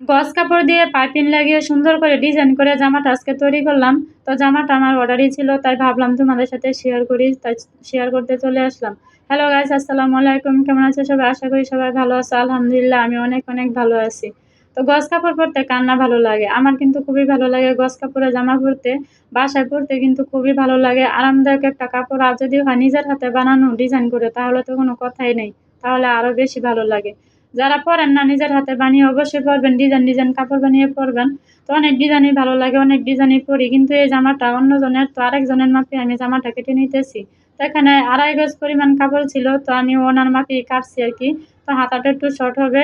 গজ কাপড় দিয়ে পাইপিং লাগিয়ে সুন্দর করে ডিজাইন করে জামাটা আজকে তৈরি করলাম। তো জামাটা আমার অর্ডারই ছিল, তাই ভাবলাম তোমাদের সাথে শেয়ার করি, তাই শেয়ার করতে চলে আসলাম। হ্যালো গাইস আসসালামু আলাইকুম, কেমন আছে সবাই? আশা করি সবাই ভালো আছে। আলহামদুলিল্লাহ, আমি অনেক অনেক ভালো আছি। তো গজ কাপড় পরতে কান্না ভালো লাগে? আমার কিন্তু খুবই ভালো লাগে গজ কাপড়ে জামা পরতে। বাসায় পরতে কিন্তু খুবই ভালো লাগে। আরামদায়ক একটা কাপড়, আর যদি হয় নিজের হাতে বানানো ডিজাইন করে, তাহলে তো কোনো কথাই নেই। তাহলে আরও বেশি ভালো লাগে। যারা পরেন না নিজের হাতে বানিয়ে অবশ্যই পরবেন, ডিজাইন ডিজাইন কাপড় বানিয়ে পরবেন। তো অনেক ডিজাইনই ভালো লাগে, অনেক ডিজাইনই পরি, কিন্তু এই জামাটা অন্যজনের, তো আরেকজনের মাপে আমি জামাটা কেটে নিতেছি। তো এখানে আড়াই গজ পরিমাণ কাপড় ছিল, তো আমি ওনার মাপে কাটছি আর কি। তো হাতাটা একটু শর্ট হবে,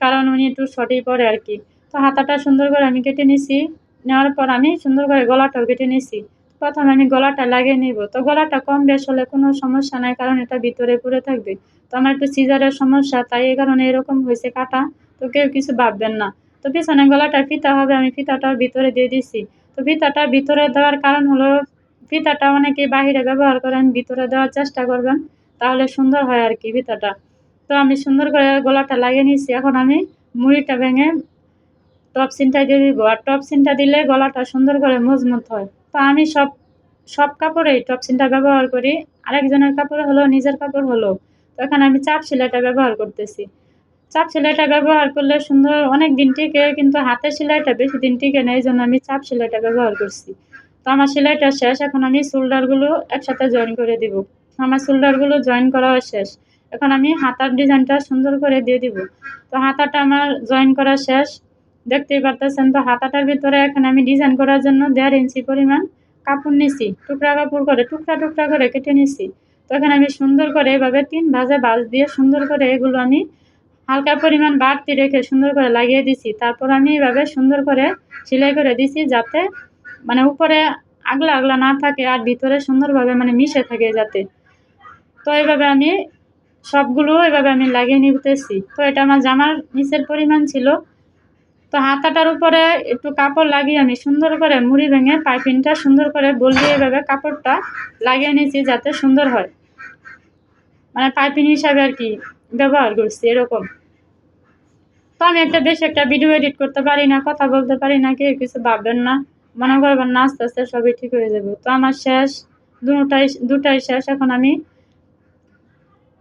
কারণ উনি একটু শর্টই পরে আর কি। তো হাতাটা সুন্দর করে আমি কেটে নিছি, নেওয়ার পর আমি সুন্দর করে গলাটাও কেটে নিছি। প্রথমে আমি গলাটা লাগিয়ে নিব। তো গলাটা কম বেশ হলে কোনো সমস্যা নাই, কারণ এটা ভিতরে পড়ে থাকবে। তো আমার একটু সিজারের সমস্যা, তাই এই কারণে এরকম হয়েছে কাটা। তো কেউ কিছু ভাববেন না। তো পিছনে গলাটা ফিতা হবে, আমি ফিতাটাও ভিতরে দিয়ে দিছি। তো ফিতাটা ভিতরে দেওয়ার কারণ হলো, ফিতাটা অনেকে বাহিরে ব্যবহার করেন, ভিতরে দেওয়ার চেষ্টা করবেন, তাহলে সুন্দর হয় আর কি ফিতাটা। তো আমি সুন্দর করে গলাটা লাগিয়ে নিয়েছি। এখন আমি মুড়িটা ভেঙে টপ সিনটা দিয়ে দিব। আর টপ সিনটা দিলে গলাটা সুন্দর করে মজবুত হয়। তো আমি সব সব কাপড়েই টপ সিনটা ব্যবহার করি। আরেকজনের কাপড় হলো, নিজের কাপড় হলো। তো এখানে আমি চাপ সেলাইটা ব্যবহার করতেছি। চাপ সেলাইটা ব্যবহার করলে সুন্দর অনেক দিন টিকে, কিন্তু হাতের সেলাইটা বেশি দিন টিকে না এই জন্য আমি চাপ সেলাইটা ব্যবহার করছি। তো আমার সেলাইটা শেষ, এখন আমি শোল্ডারগুলো একসাথে জয়েন করে দিব। আমার শোল্ডারগুলো জয়েন করা শেষ। এখন আমি হাতার ডিজাইনটা সুন্দর করে দিয়ে দিব। তো হাতাটা আমার জয়েন করা শেষ। দেখতেই পারতেছেন তো, হাতাটার ভিতরে এখন আমি ডিজাইন করার জন্য দেড় ইঞ্চি পরিমাণ কাপড় নিছি, টুকরা কাপড় করে, টুকরা টুকরা করে কেটে নিছি। তো এখানে আমি সুন্দর করে এভাবে তিন ভাজে বাজ দিয়ে সুন্দর করে এগুলো আমি হালকা পরিমাণ বাড়তি রেখে সুন্দর করে লাগিয়ে দিছি। তারপর আমি এভাবে সুন্দর করে সেলাই করে দিছি যাতে মানে উপরে আগলা আগলা না থাকে আর ভিতরে সুন্দরভাবে মানে মিশে থাকে যাতে। তো এভাবে আমি সবগুলো এভাবে আমি লাগিয়ে নিতেছি। তো এটা আমার জামার নিচের পরিমাণ ছিল। তো হাতাটার উপরে একটু কাপড় লাগিয়ে আমি সুন্দর করে মুড়ি ভেঙে পাইপিংটা সুন্দর করে বলিয়ে এভাবে কাপড়টা লাগিয়ে নিয়েছি যাতে সুন্দর হয়। মানে পাইপিং হিসাবে আর কি ব্যবহার করছি এরকম। তো আমি একটা বেশ একটা ভিডিও এডিট করতে পারি না, কথা বলতে পারি না, কেউ কিছু ভাববেন না, মনে করবেন না, আস্তে আস্তে সবই ঠিক হয়ে যাবে। তো আমার শেষ, দুটাই দুটাই শেষ, এখন আমি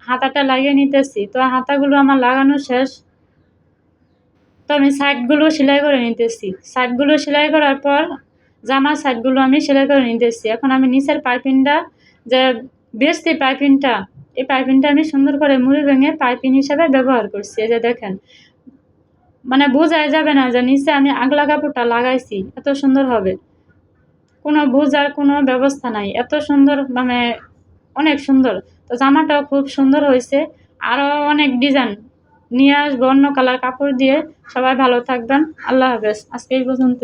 হাতাটা লাগিয়ে নিতেছি। তো হাতাগুলো আমার লাগানো শেষ তো আমি সাইডগুলো সেলাই করে নিতেছি। সাইডগুলো সেলাই করার পর জামার সাইডগুলো আমি সেলাই করে নিতেছি। এখন আমি নিচের পাইপিংটা যে বেস্তি পাইপিংটা এই পাইপিংটা আমি সুন্দর করে মুড়ি ভেঙে পাইপিং হিসাবে ব্যবহার করছি। এই যে দেখেন মানে বোঝাই যাবে না যে নিচে আমি আগলা কাপড়টা লাগাইছি, এত সুন্দর হবে। কোনো বোঝার কোনো ব্যবস্থা নাই। এত সুন্দর মানে অনেক সুন্দর। তো জামাটাও খুব সুন্দর হয়েছে। আরও অনেক ডিজাইন নিয়ে আসব অন্য কালার কাপড় দিয়ে। সবাই ভালো থাকবেন। আল্লাহ হাফেজ। আজকে এই পর্যন্ত